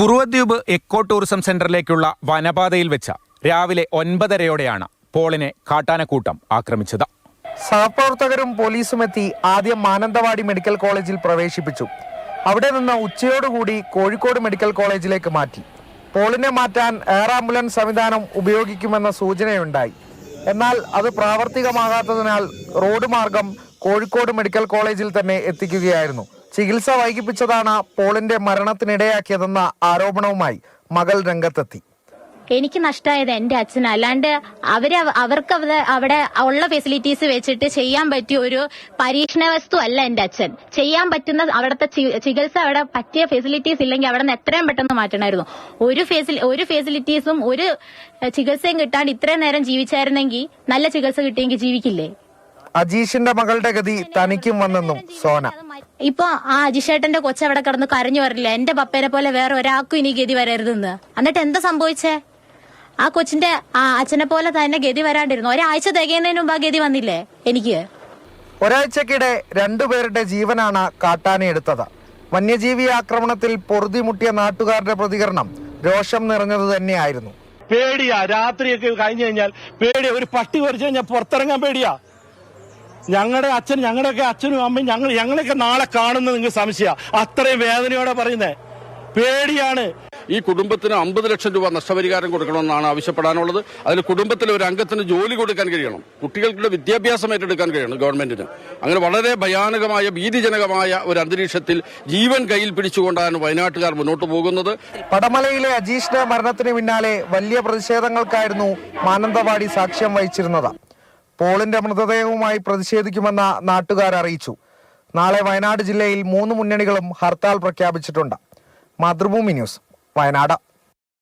കുറുവദ്വീപ് eco tourism സെന്ററിലേക്കുള്ള വനപാതയിൽ വെച്ച രാവിലെ ഒൻപതരയോടെയാണ് പോളിനെ കാട്ടാനക്കൂട്ടം ആക്രമിച്ചത്. സഹപ്രവർത്തകരും പോലീസും എത്തി ആദ്യം മാനന്തവാടി മെഡിക്കൽ കോളേജിൽ പ്രവേശിപ്പിച്ചു. അവിടെ നിന്ന് ഉച്ചയോടുകൂടി കോഴിക്കോട് മെഡിക്കൽ കോളേജിലേക്ക് മാറ്റി. പോളിനെ മാറ്റാൻ എയർ ആംബുലൻസ് സംവിധാനം ഉപയോഗിക്കുമെന്ന സൂചനയുണ്ടായി. എന്നാൽ അത് പ്രാവർത്തികമാകാത്തതിനാൽ റോഡ് മാർഗം കോഴിക്കോട് മെഡിക്കൽ കോളേജിൽ തന്നെ എത്തിക്കുകയായിരുന്നു. ചികിത്സ വൈകിപ്പിച്ചതാണ് പോളിന്റെ മരണത്തിനിടയാക്കിയതെന്ന ആരോപണവുമായി മകൾ രംഗത്തെത്തി. എനിക്ക് നഷ്ടമായത് എന്റെ അച്ഛൻ അല്ലാണ്ട് അവർ അവർക്ക് അവിടെ ഉള്ള ഫെസിലിറ്റീസ് വെച്ചിട്ട് ചെയ്യാൻ പറ്റിയ ഒരു പരീക്ഷണ വസ്തു അല്ല എന്റെ അച്ഛൻ. ചെയ്യാൻ പറ്റുന്ന അവിടുത്തെ ചികിത്സ അവിടെ പറ്റിയ ഫെസിലിറ്റീസ് ഇല്ലെങ്കിൽ അവിടെ നിന്ന് എത്രയും പെട്ടെന്ന് മാറ്റണമായിരുന്നു. ഒരു ഒരു ഫെസിലിറ്റീസും ഒരു ചികിത്സയും കിട്ടാണ്ട് ഇത്രയും നേരം ജീവിച്ചായിരുന്നെങ്കിൽ നല്ല ചികിത്സ കിട്ടിയെങ്കിൽ ജീവിക്കില്ലേ? അജീഷിന്റെ മകളുടെ ഗതി തനിക്കും വന്നെന്നും സോന. ഇപ്പൊ ആ അജിഷേട്ടന്റെ കൊച്ചവിടെ കിടന്ന് കരഞ്ഞു വരില്ല. എന്റെ പപ്പേനെ പോലെ വേറെ ഒരാൾക്കും ഇനി ഗതി വരരുതെന്ന്. എന്നിട്ട് എന്താ സംഭവിച്ചേ? ആ കൊച്ചിന്റെ ആ അച്ഛനെ പോലെ തന്നെ ഗതി വരാണ്ടിരുന്നു. ഒരാഴ്ച തികയുന്നതിന് മുമ്പ് ആ ഗതി വന്നില്ലേ എനിക്ക്? ഒരാഴ്ചക്കിടെ രണ്ടുപേരുടെ ജീവനാണ് കാട്ടാനയെടുത്തത് വന്യജീവി ആക്രമണത്തിൽ പൊറുതിമുട്ടിയ നാട്ടുകാരുടെ പ്രതികരണം രോഷം നിറഞ്ഞത് തന്നെയായിരുന്നു. പേടിയാ. രാത്രിയൊക്കെ കഴിഞ്ഞു കഴിഞ്ഞാൽ പേടിയാ. ഒരു പട്ടി വരച്ചു കഴിഞ്ഞാൽ പുറത്തിറങ്ങാൻ പേടിയാ. ഞങ്ങളുടെ അച്ഛൻ ഞങ്ങളുടെയൊക്കെ അച്ഛനും അമ്മയും ഞങ്ങൾ ഞങ്ങളെയൊക്കെ നാളെ കാണുന്നത് നിങ്ങൾക്ക് സംശയ. അത്രയും വേദനയോടെ പറയുന്നേ. പേടിയാണ്. ഈ കുടുംബത്തിന് അമ്പത് ലക്ഷം രൂപ നഷ്ടപരിഹാരം കൊടുക്കണമെന്നാണ് ആവശ്യപ്പെടാനുള്ളത്. അതിൽ കുടുംബത്തിലെ ഒരു അംഗത്തിന് ജോലി കൊടുക്കാൻ കഴിയണം. കുട്ടികൾക്കുള്ള വിദ്യാഭ്യാസം ഏറ്റെടുക്കാൻ കഴിയണം ഗവൺമെന്റിന്. അങ്ങനെ വളരെ ഭയാനകമായ ഭീതിജനകമായ ഒരു അന്തരീക്ഷത്തിൽ ജീവൻ കയ്യിൽ പിടിച്ചുകൊണ്ടാണ് വയനാട്ടുകാർ മുന്നോട്ട് പോകുന്നത്. പടമലയിലെ അജീഷിന്റെ മരണത്തിന് പിന്നാലെ വലിയ പ്രതിഷേധങ്ങൾക്കായിരുന്നു മാനന്തവാടി സാക്ഷ്യം വഹിച്ചിരുന്നത്. പോളിന്റെ മൃതദേഹവുമായി പ്രതിഷേധിക്കുമെന്ന് നാട്ടുകാർ അറിയിച്ചു. നാളെ വയനാട് ജില്ലയിൽ മൂന്ന് മുന്നണികളും ഹർത്താൽ പ്രഖ്യാപിച്ചിട്ടുണ്ട്. മാതൃഭൂമി ന്യൂസ് വയനാട്.